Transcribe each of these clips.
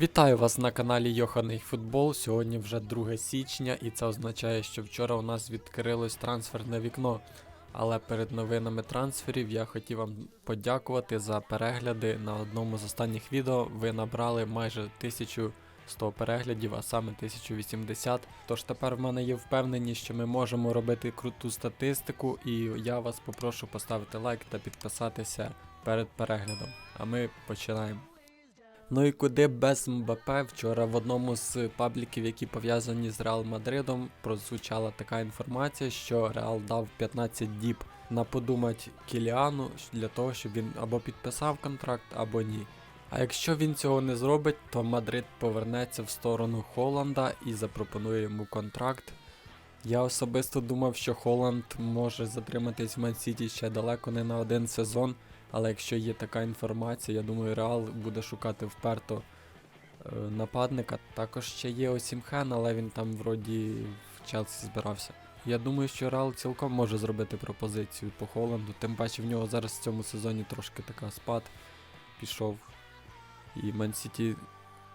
Вітаю вас на каналі Йоханий Футбол. Сьогодні вже 2 січня, і це означає, що вчора у нас відкрилось трансферне вікно. Але перед новинами трансферів я хотів вам подякувати за перегляди на одному з останніх відео. Ви набрали майже 1100 переглядів, а саме 1080. Тож тепер в мене є впевненість, що ми можемо робити круту статистику, і я вас попрошу поставити лайк та підписатися перед переглядом. А ми починаємо. Ну і куди без МБП вчора в одному з пабліків, які пов'язані з Реал Мадридом, прозвучала така інформація, що Реал дав 15 діб на подумать Кіліану для того, щоб він або підписав контракт, або ні. А якщо він цього не зробить, то Мадрид повернеться в сторону Холланда і запропонує йому контракт. Я особисто думав, що Холланд може затриматись в Ман-Сіті ще далеко не на один сезон. Але якщо є така інформація, я думаю, Реал буде шукати вперто е, нападника. Також ще є Осімхен, але він там вроді в Челсі збирався. Я думаю, що Реал цілком може зробити пропозицію по Холланду, тим паче в нього зараз в цьому сезоні трошки така спад пішов. І Ман-Сіті.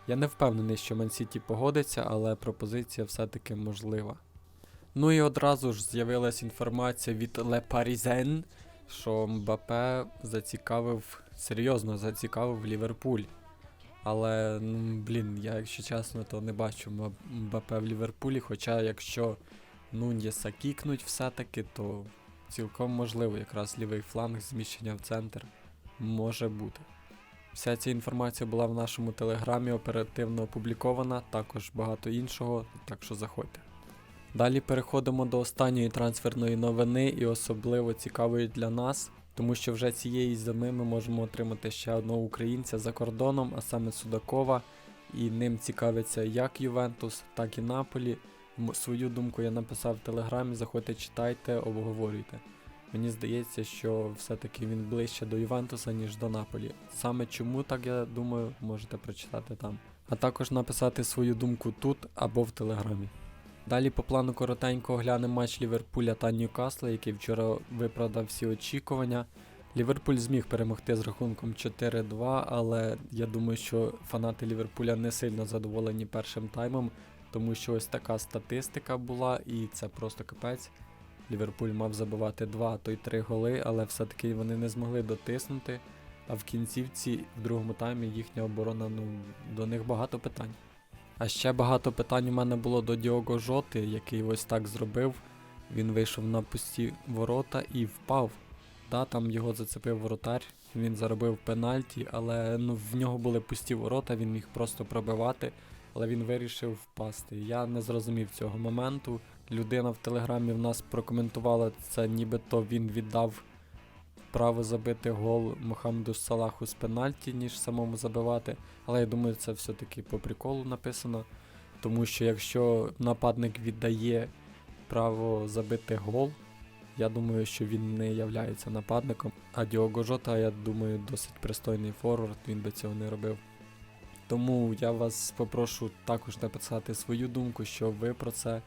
Я не впевнений, що Ман-Сіті погодиться, але пропозиція все-таки можлива. Ну і одразу ж з'явилась інформація від Le Parisien, що Мбапе зацікавив, серйозно зацікавив Ліверпуль. Але, ну, блін, я, якщо чесно, то не бачу М- Мбапе в Ліверпулі. Хоча якщо Нуньєса кікнуть все-таки, то цілком можливо, якраз лівий фланг, зміщення в центр може бути. Вся ця інформація була в нашому телеграмі оперативно опублікована, також багато іншого, так що заходьте. Далі переходимо до останньої трансферної новини і особливо цікавої для нас, тому що вже цієї зими ми можемо отримати ще одного українця за кордоном, а саме Судакова, і ним цікавиться як Ювентус, так і Наполі. Свою думку я написав в телеграмі, заходьте, читайте, обговорюйте. Мені здається, що все-таки він ближче до Ювентуса, ніж до Наполі. Саме чому так я думаю, можете прочитати там. А також написати свою думку тут або в телеграмі. Далі по плану коротенько оглянемо матч Ліверпуля та Ньюкасла, який вчора виправдав всі очікування. Ліверпуль зміг перемогти з рахунком 4-2, але я думаю, що фанати Ліверпуля не сильно задоволені першим таймом, тому що ось така статистика була, і це просто капець. Ліверпуль мав забивати 2, а то й 3 голи, але все-таки вони не змогли дотиснути. А в кінцівці, в другому таймі, їхня оборона, ну, до них багато питань. А ще багато питань у мене було до Діого Жоти, який ось так зробив. Він вийшов на пусті ворота і впав. Да, там його зацепив воротар, він заробив пенальті, але ну, в нього були пусті ворота, він міг просто пробивати, але він вирішив впасти. Я не зрозумів цього моменту. Людина в телеграмі в нас прокоментувала це, нібито він віддав право забити гол Мохамеду Салаху з пенальті, ніж самому забивати. Але я думаю, це все-таки по приколу написано. Тому що якщо нападник віддає право забити гол, я думаю, що він не являється нападником. А Діого Жота, я думаю, досить пристойний форвард, він би цього не робив. Тому я вас попрошу також написати свою думку, що ви про це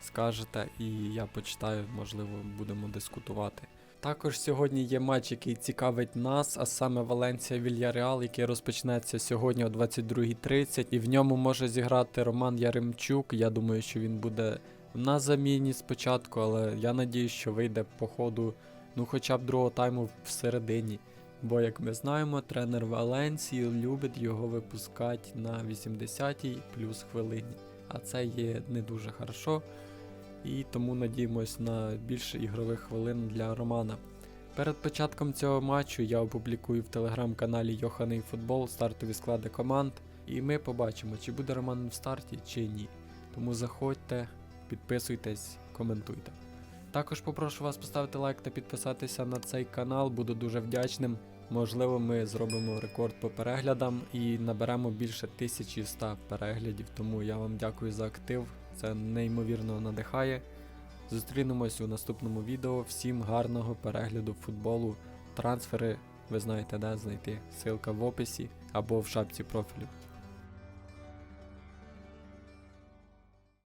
скажете, і я почитаю, можливо, будемо дискутувати. Також сьогодні є матч, який цікавить нас, а саме Валенція Вільяреал, який розпочнеться сьогодні о 22.30, і в ньому може зіграти Роман Яремчук. Я думаю, що він буде на заміні спочатку, але я надію, що вийде по ходу, ну хоча б другого тайму всередині. Бо, як ми знаємо, тренер Валенції любить його випускати на 80-й плюс хвилині. А це є не дуже хорошо і тому надіємось на більше ігрових хвилин для Романа. Перед початком цього матчу я опублікую в телеграм-каналі Йоханий Футбол стартові склади команд, і ми побачимо, чи буде Роман в старті, чи ні. Тому заходьте, підписуйтесь, коментуйте. Також попрошу вас поставити лайк та підписатися на цей канал, буду дуже вдячним. Можливо, ми зробимо рекорд по переглядам і наберемо більше 1100 переглядів, тому я вам дякую за актив. Це неймовірно надихає. Зустрінемось у наступному відео. Всім гарного перегляду футболу. Трансфери ви знаєте де знайти. Силка в описі або в шапці профілю.